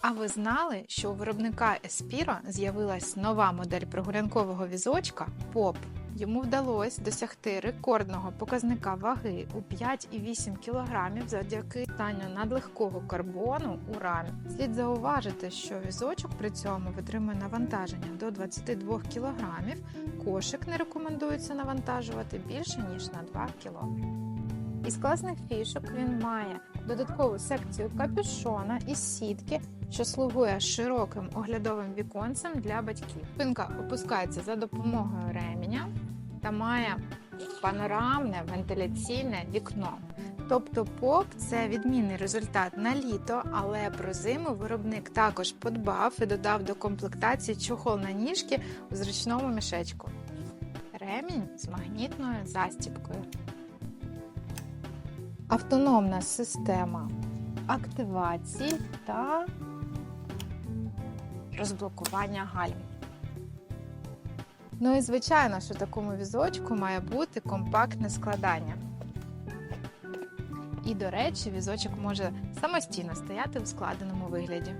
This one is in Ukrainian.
А ви знали, що у виробника Espiro з'явилась нова модель прогулянкового візочка ПОП? Йому вдалося досягти рекордного показника ваги у 5,8 кг завдяки станню надлегкого карбону у рамі. Слід зауважити, що візочок при цьому витримує навантаження до 22 кг. Кошик не рекомендується навантажувати більше ніж на 2 кг. Із класних фішок він має додаткову секцію капюшона із сітки, що слугує широким оглядовим віконцем для батьків. Спинка опускається за допомогою ременя та має панорамне вентиляційне вікно. Тобто поп це відмінний результат на літо, але про зиму виробник також подбав і додав до комплектації чохол на ніжки у зручному мішечку. Ремінь з магнітною застіпкою. Автономна система активації та розблокування гальм. Ну і звичайно, що такому візочку має бути компактне складання. І, до речі, візочок може самостійно стояти в складеному вигляді.